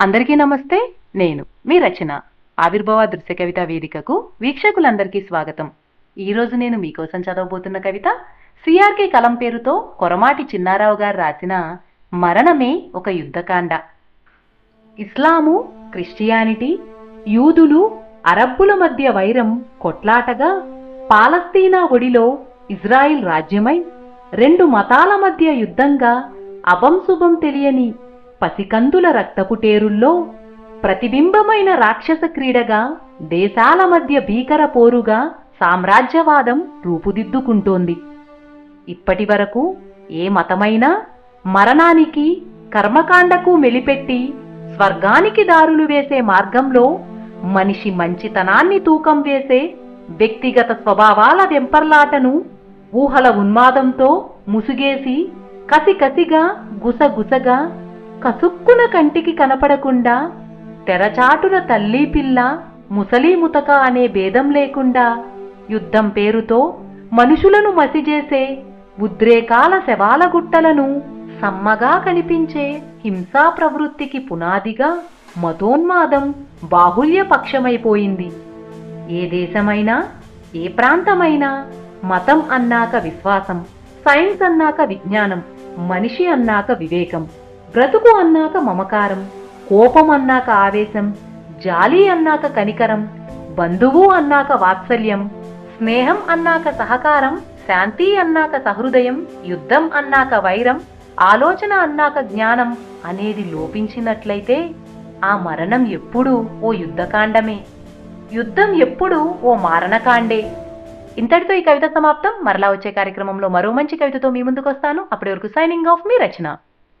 అందరికీ నమస్తే నేను మీ రచన. ఆవిర్భావ దృశ్య కవిత వేదికకు వీక్షకులందరికీ స్వాగతం. ఈరోజు నేను మీకోసం చదవబోతున్న కవిత సిఆర్కే కలం పేరుతో కొరమాటి చిన్నారావు గారు రాసిన మరణమే ఒక యుద్ధకాండ. ఇస్లాము క్రిస్టియానిటీ యూదులు అరబ్బుల మధ్య వైరం కొట్లాటగా పాలస్తీనా ఒడిలో ఇజ్రాయిల్ రాజ్యమై రెండు మతాల మధ్య యుద్ధంగా అభంశుభం తెలియని పసికందుల రక్తపుటేరుల్లో ప్రతిబింబమైన రాక్షస క్రీడగా దేశాల మధ్య భీకర పోరుగా సామ్రాజ్యవాదం రూపుదిద్దుకుంటోంది. ఇప్పటి వరకు ఏ మతమైనా మరణానికి కర్మకాండకు మెలిపెట్టి స్వర్గానికి దారులు వేసే మార్గంలో మనిషి మంచితనాన్ని తూకం వేసే వ్యక్తిగత స్వభావాల వెంపర్లాటను ఊహల ఉన్మాదంతో ముసుగేసి కసికసిగా గుసగుసగా కసుక్కున కంటికి కనపడకుండా తెరచాటున తల్లి పిల్ల ముసలి ముతక అనే భేదం లేకుండా యుద్ధం పేరుతో మనుషులను మసిజేసే ఉద్రేకాల శవాల గుట్టలను సమ్మగా కనిపించే హింసా ప్రవృత్తికి పునాదిగా మతోన్మాదం బాహుల్య పక్షమైపోయింది. ఏ దేశమైనా ఏ ప్రాంతమైనా మతం అన్నాక విశ్వాసం సైన్స్ అన్నాక విజ్ఞానం మనిషి అన్నాక వివేకం. బ్రతుకు అన్నాక మమకారం కోపం అన్నాక ఆవేశం జాలి అన్నాక కనికరం బంధువు అన్నాక వాత్సల్యం స్నేహం అన్నాక సహకారం శాంతి అన్నాక సహృదయం యుద్ధం అన్నాక వైరం ఆలోచన అన్నాక జ్ఞానం అనేది లోపించినట్లయితే ఆ మరణం ఎప్పుడూ ఓ యుద్ధకాండమే. యుద్ధం ఎప్పుడూ ఓ మారణకాండే. ఇంతటితో ఈ కవిత సమాప్తం. మరలా వచ్చే కార్యక్రమంలో మరో మంచి కవితతో మీ ముందుకు వస్తాను అప్పటి వరకు సైనింగ్ ఆఫ్ మీ రచన.